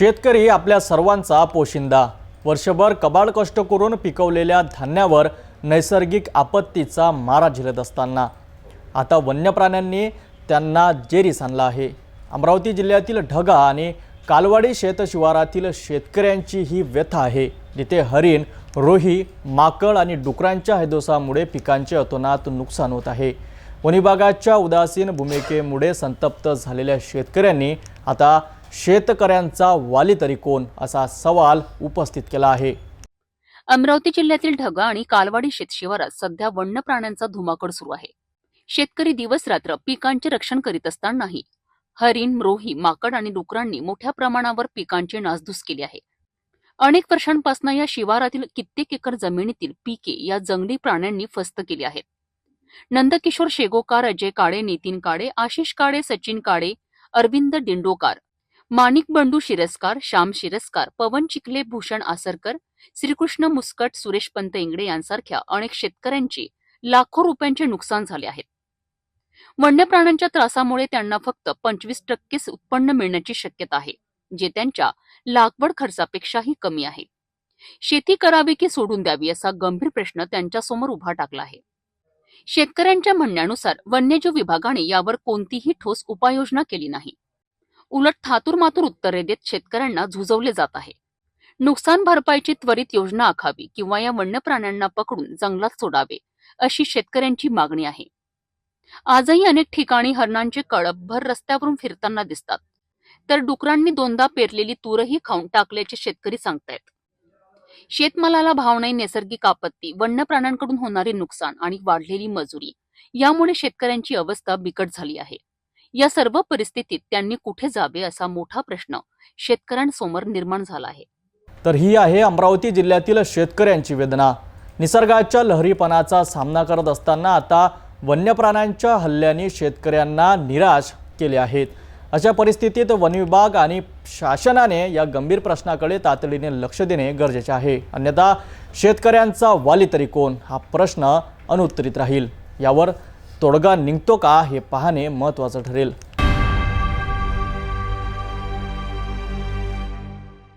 शेतकरी आपल्या सर्वांचा पोशिंदा. वर्षभर कबाड कष्ट करून पिकवलेल्या धान्यावर नैसर्गिक आपत्तीचा मारा झेलत असताना. आता वन्य प्राण्यांनी त्यांना जेरीस आणला आहे. अमरावती जिल्ह्यातील ढगा आणि कालवाडी शेतशिवारातील शेतकऱ्यांची ही व्यथा आहे. जिथे हरिण रोही माकड आणि डुकरांच्या हैदोसामुळे पिकांचे अतोनात नुकसान होत आहे. वनविभागाच्या उदासीन भूमिकेमुळे संतप्त झालेल्या शेतकऱ्यांनी आता शेतकऱ्यांचा वाली तरी कोण असा सवाल उपस्थित केला आहे. अमरावती जिल्ह्यातील ढगा आणि कालवाडी शेतशिवारात सध्या वन्य प्राण्यांचा धुमाकड सुरू आहे. शेतकरी दिवस रात्र पिकांचे रक्षण करीत असतानाही हरिण रोही माकड आणि डुकरांनी मोठ्या प्रमाणावर पिकांची नासधूस केली आहे. अनेक वर्षांपासून या शिवारातील कित्येक एकर जमिनीतील पिके या जंगली प्राण्यांनी फस्त केली आहेत. नंदकिशोर शेगोकार अजय काळे नितीन काळे आशिष काळे सचिन काळे अरविंद डिंडोकार माणिक बंडू शिरस्कार श्याम शिरस्कार पवन चिखले भूषण आसरकर श्रीकृष्ण मुस्कट सुरेश पंत इंगडे यांसारख्या अनेक शेतकऱ्यांची लाखो रुपयांचे नुकसान झाले आहे. वन्य प्राण्यांच्या त्रासामुळे त्यांना फक्त पंचवीस टक्केच उत्पन्न मिळण्याची शक्यता आहे जे त्यांच्या लागवड खर्चापेक्षाही कमी आहे. शेती करावी की सोडून द्यावी असा गंभीर प्रश्न त्यांच्यासमोर उभा टाकला आहे. शेतकऱ्यांच्या म्हणण्यानुसार वन्यजीव विभागाने यावर कोणतीही ठोस उपाययोजना केली नाही. उलट थातूरमातूर उत्तरे देत शेतकऱ्यांना झुजवले जात आहे. नुकसान भरपाईची त्वरित योजना आखावी किंवा या वन्य प्राण्यांना पकडून जंगलात सोडावे अशी शेतकऱ्यांची मागणी आहे. आजही अनेक ठिकाणी हरणांचे कळपभर रस्त्यावरून फिरताना दिसतात. तर डुकरांनी दोनदा पेरलेली तूरही खाऊन टाकल्याचे शेतकरी सांगतायत. शेतमालाला भाव नाही नैसर्गिक आपत्ती वन्य प्राण्यांकडून होणारे नुकसान आणि वाढलेली मजुरी यामुळे शेतकऱ्यांची अवस्था बिकट झाली आहे. या सर्व परिस्थितीत त्यांनी कुठे जावे असा मोठा प्रश्न शेतकऱ्यांसमोर निर्माण झाला आहे. तर ही आहे अमरावती जिल्ह्यातील शेतकऱ्यांची वेदना. निसर्गाच्या लहरीपणाचा सामना करत असताना आता वन्य प्राण्यांच्या हल्ल्याने शेतकऱ्यांना निराश केले आहेत. अशा परिस्थितीत वनविभाग आणि शासनाने या गंभीर प्रश्नाकडे तातडीने लक्ष देणे गरजेचे आहे. अन्यथा शेतकऱ्यांचा वाली तरी कोण? हा प्रश्न अनुत्तरित राहील. यावर तोडगा निघतो का हे पाहणे महत्त्वाचं ठरेल.